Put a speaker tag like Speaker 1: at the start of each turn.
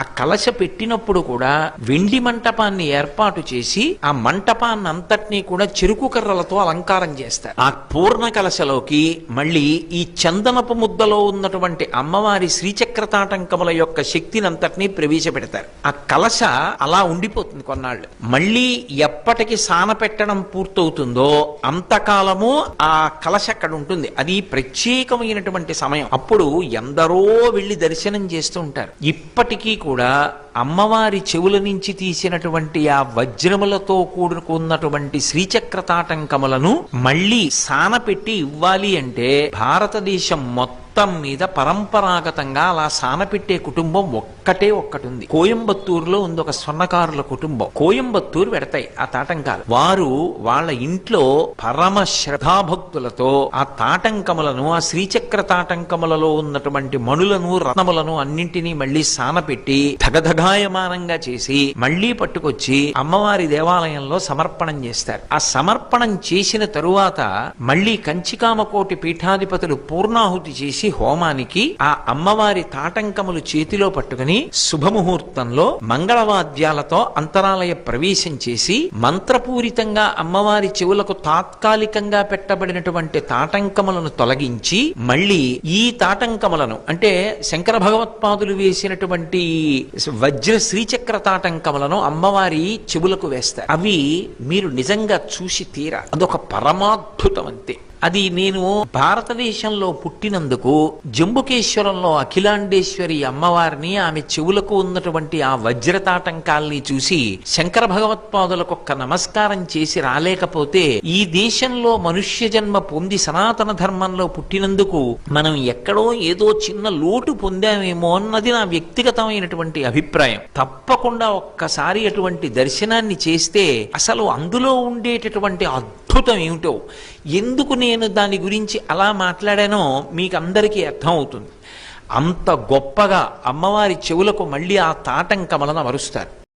Speaker 1: ఆ కలశ పెట్టినప్పుడు కూడా వెండి మంటపాన్ని ఏర్పాటు చేసి ఆ మంటపాన్ని అంతటినీ కూడా చెరుకు కర్రలతో అలంకారం చేస్తారు. ఆ పూర్ణ కలశలోకి మళ్ళీ ఈ చందనపు ముద్దలో ఉన్నటువంటి అమ్మవారి శ్రీచక్రతాటంకముల యొక్క శక్తిని అంతటినీ ప్రవేశపెడతారు. ఆ కలశ అలా ఉండిపోతుంది కొన్నాళ్ళు. మళ్ళీ ఎప్పటికి సాన పెట్టడం పూర్తవుతుందో అంతకాలము ఆ కలశ అక్కడ ఉంటుంది. అది ప్రత్యేకమైనటువంటి సమయం. అప్పుడు ఎందరో వెళ్ళి దర్శనం చేస్తూ ఉంటారు. ఇప్పటికీ కూడా అమ్మవారి చెవుల నుంచి తీసినటువంటి ఆ వజ్రములతో కూడుకున్నటువంటి శ్రీచక్రతాటంకములను మళ్ళీ సాన పెట్టి ఇవ్వాలి అంటే భారతదేశం మొత్తం మీద పరంపరాగతంగా అలా సానపెట్టే కుటుంబం ఒక్కటే ఒక్కటి ఉంది కోయంబత్తూరులో ఉంది ఒక స్వర్ణకారుల కుటుంబం. కోయంబత్తూరు పెడతాయి ఆ తాటంకాలు. వారు వాళ్ళ ఇంట్లో పరమ శ్రద్ధాభక్తులతో ఆ తాటంకములను ఆ శ్రీచక్ర తాటంకములలో ఉన్నటువంటి మణులను రత్నములను అన్నింటినీ మళ్ళీ సానపెట్టి ధగధగాయమానంగా చేసి మళ్ళీ పట్టుకొచ్చి అమ్మవారి దేవాలయంలో సమర్పణం చేస్తారు. ఆ సమర్పణం చేసిన తరువాత మళ్ళీ కంచికామకోటి పీఠాధిపతులు పూర్ణాహుతి చేసి హోమానికి ఆ అమ్మవారి తాటంకములు చేతిలో పట్టుకుని శుభముహూర్తంలో మంగళవాద్యాలతో అంతరాలయ ప్రవేశం చేసి మంత్రపూరితంగా అమ్మవారి చెవులకు తాత్కాలికంగా పెట్టబడినటువంటి తాటంకములను తొలగించి మళ్ళీ ఈ తాటంకములను అంటే శంకర భగవత్పాదులు వేసినటువంటి వజ్ర శ్రీచక్ర తాటంకములను అమ్మవారి చెవులకు వేస్తారు. అవి మీరు నిజంగా చూసి తీరా అదొక పరమాద్భుతం అంతే అది నేను భారతదేశంలో పుట్టినందుకు జంబుకేశ్వరంలో అఖిలాండేశ్వరి అమ్మవారిని ఆమె చెవులకు ఉన్నటువంటి ఆ వజ్రతాటంకాల్ని చూసి శంకర భగవత్పాదులకు ఒక్క నమస్కారం చేసి రాలేకపోతే ఈ దేశంలో మనుష్య జన్మ పొంది సనాతన ధర్మంలో పుట్టినందుకు మనం ఎక్కడో ఏదో చిన్న లోటు పొందామేమో అన్నది నా వ్యక్తిగతమైనటువంటి అభిప్రాయం. తప్పకుండా ఒక్కసారి అటువంటి దర్శనాన్ని చేస్తే అసలు అందులో ఉండేటటువంటి అద్భుతం ఏమిటో? ఎందుకు నేను దాని గురించి అలా మాట్లాడానో మీకు అందరికీ అర్థమవుతుంది. అంత గొప్పగా అమ్మవారి చెవులకు మళ్ళీ ఆ తాటంకమలను అమరుస్తారు